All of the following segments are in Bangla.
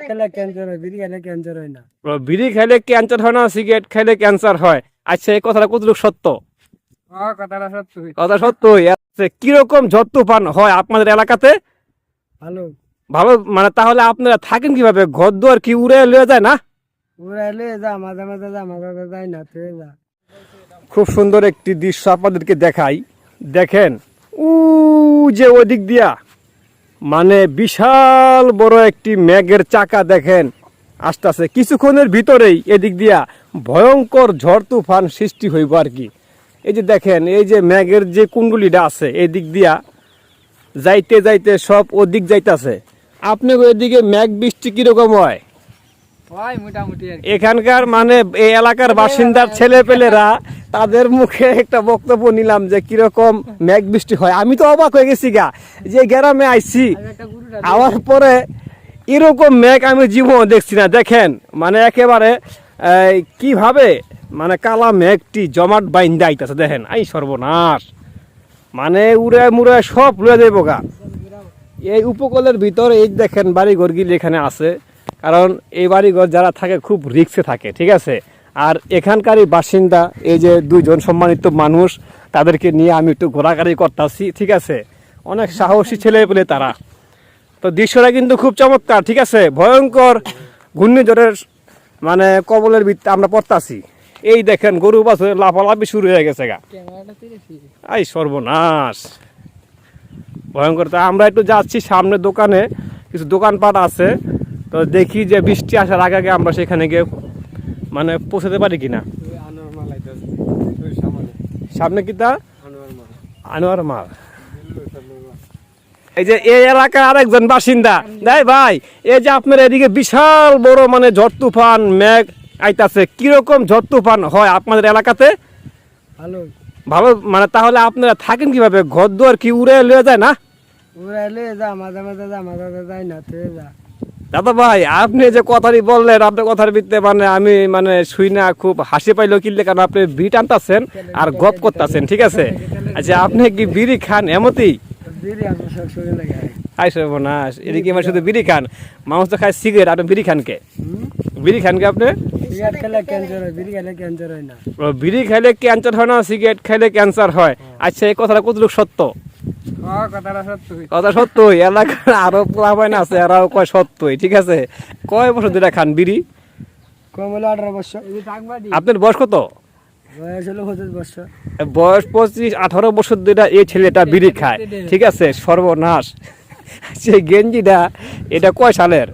খেলে ক্যান্সার হয় বিড়ি খেলে ক্যান্সার হয় না। বিড়ি খাইলে ক্যান্সার হয় না সিগারেট ক্যান্সার হয়। আচ্ছা এই কথাটা কতটুকু সত্য? কথাটা কথা সত্যই। আচ্ছা, কীরকম হয় আপনাদের এলাকাতে? ভালো। ভালো মানে তাহলে আপনারা থাকেন কীভাবে? ঘর দুয়ার কি উড়ে লয়ে যায় না? মাঝে মাঝে মাঝে মাঝে যাই না তুই যা। খুব সুন্দর একটি দৃশ্য আপনাদেরকে দেখাই। দেখেন উ যে ওদিক দিয়া। মানে বিশাল বড় একটি ম্যাগের চাকা দেখেন। আসতেছে কিছুক্ষণের ভিতরেই এদিক দিয়া ভয়ঙ্কর ঝড় তুফান সৃষ্টি হইব আর কি। এই যে দেখেন, এই যে ম্যাগের যে কুণ্ডুলিটা আছে, এদিক দিক দিয়া যাইতে যাইতে সব ওদিক যাইতেছে। আপনি এদিকে মেঘ বৃষ্টি কীরকম হয়? এখানকার মানে এই এলাকার বাসিন্দার ছেলে পেলেরা তাদের মুখে একটা বক্তব্য নিলাম যে কীরকম মেঘ বৃষ্টি হয়। আমি তো অবাক হয়ে গেছি গা যে গ্রামে আইছি আওয়ার পরে এরকম মেঘ আমি জীবন দেখছি না। দেখেন মানে একেবারে কীভাবে মানে কালা মেঘটি জমাট বাইন্দা আইতাছে। দেখেন আই সর্বনাশ। মানে উড়ে মুড়ে সব লুয়ে দেবো গা। এই উপকূলের ভিতরে এই দেখেন বাড়িঘর গিলে এখানে আছে কারণ এই বাড়িঘর যারা থাকে খুব রিক্সে থাকে ঠিক আছে? আর এখানকারই বাসিন্দা এই যে দুইজন সম্মানিত মানুষ তাদেরকে নিয়ে আমি একটু ঘোরাঘুরি করতেছি ঠিক আছে? অনেক সাহসী ছেলে পেলে তারা। তো দৃশ্যটা কিন্তু খুব চমৎকার ঠিক আছে? ভয়ঙ্কর ঘূর্ণিঝড়ের মানে কবলের ভিত্তি আমরা পড়তাছি। এই দেখেন গরু বাছুর লাফালাফি শুরু হয়ে গেছে গা। আই সর্বনাশ! ভয়ঙ্কর। তা আমরা একটু যাচ্ছি সামনে দোকানে কিছু দোকানপাট আছে। তো দেখি যে বৃষ্টি আসার আগে আগে আমরা সেখানে গিয়ে মানে পৌঁছাতে পারি কিনা। সামনে সামনে কি তা? আনোয়ার মাল। এই যে এই এলাকার আরেকজন বাসিন্দা। দেয় ভাই এই যে আপনার এদিকে বিশাল বড় মানে ঝড় তুফান মেঘ আইতাছে। কীরকম ঝড় তুফান হয় আপনাদের এলাকাতে? ভালো। ভালো? মানে তাহলে আপনারা থাকেন কীভাবে? ঘর দুয়ার কি উড়ে লয়ে যায় না? উড়াইলে যা মাঝে মাঝে যা মাঝে মাঝে যায় না তুই যা। দাদা ভাই আপনি যে কথাটি বললেন আপনার কথার ভিত্তিতে মানে আমি মানে শুই না খুব হাসি পাইলো। কিনলে কারণ আপনি বিড়ি টানতাছেন আর গপ করতেছেন ঠিক আছে? আচ্ছা আপনি কি বিড়ি খান? এমতি? আই সর্বনাশ এদিকে মানে শুধু বিড়ি খান। মানুষ তো খায় সিগারেট আপনি বিড়ি খান কে? বিড়ি খান কে আপনি? হয় বিড়ি হয় খাইলে ক্যান্সার হয় না সিগারেট খাইলে ক্যান্সার হয়। আচ্ছা এই কথাটা কতটুকু সত্যি? কথা সত্যই এলাকার আরও পোলাপাইন আছে এরাও কয় সত্যই ঠিক আছে? কয় বছর ধরে খান বিড়ি? আপনার বয়স কত? বয়স পঁচিশ বছর। বয়স পঁচিশ আঠারো বছর ধরে এই ছেলেটা বিড়ি খায় ঠিক আছে? সর্বনাশ। সেই গেঞ্জিটা এটা কয় সালের?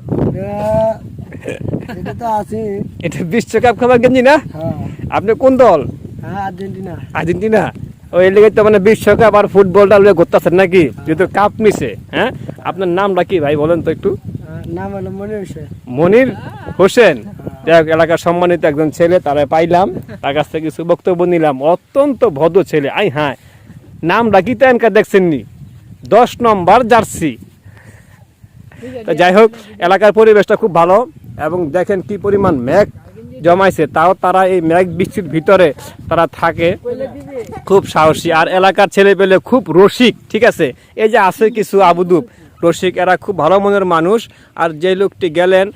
এটা- বিশ্বকাপ খেলার গেঞ্জি না? হ্যাঁ। আপনি কোন দল? হ্যাঁ আর্জেন্টিনা। আর্জেন্টিনা? ওই লেগে তো মানে বিশ্বকাপ আর ফুটবলটা লেগে করতেছেন নাকি? যেহেতু কাপ নিছে হ্যাঁ? আপনার নামটা কি ভাই বলেন তো একটু? হ্যাঁ, নাম হলো মনে হয়েছে মনির হোসেন? যাই হোক, এলাকার সম্মানিত একজন ছেলে তারা পাইলাম তার কাছ থেকে কিছু বক্তব্য নিলাম। অত্যন্ত ভদ্র ছেলে আই হ্যাঁ। নাম ডাকি তেনকা দেখছেন নি দশ নম্বর জার্সি। তো যাই হোক এলাকার পরিবেশটা খুব ভালো এবং দেখেন কি পরিমাণ মেঘ জমাইছে তাও তারা এই মেঘ বৃষ্টির ভিতরে তারা থাকে। খুব সাহসী। আর এলাকার ছেলে পেলে খুব রসিক, ঠিক আছে? এই যে আছে কিছু আবুদুব রসিক, এরা খুব ভালো মনের মানুষ। আর যে লোকটি গেলেন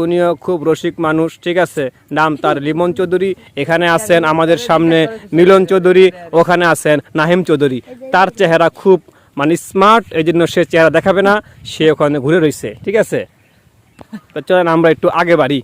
উনিও খুব রসিক মানুষ, ঠিক আছে? নাম তার লিমন চৌধুরী, এখানে আছেন আমাদের সামনে মিলন চৌধুরী, ওখানে আছেন নাহিম চৌধুরী। তার চেহারা খুব মানে স্মার্ট এই জন্য সে চেহারা দেখাবে না, সে ওখানে ঘুরে রয়েছে ঠিক আছে? চলেন, আমরা একটু আগে বাড়ি।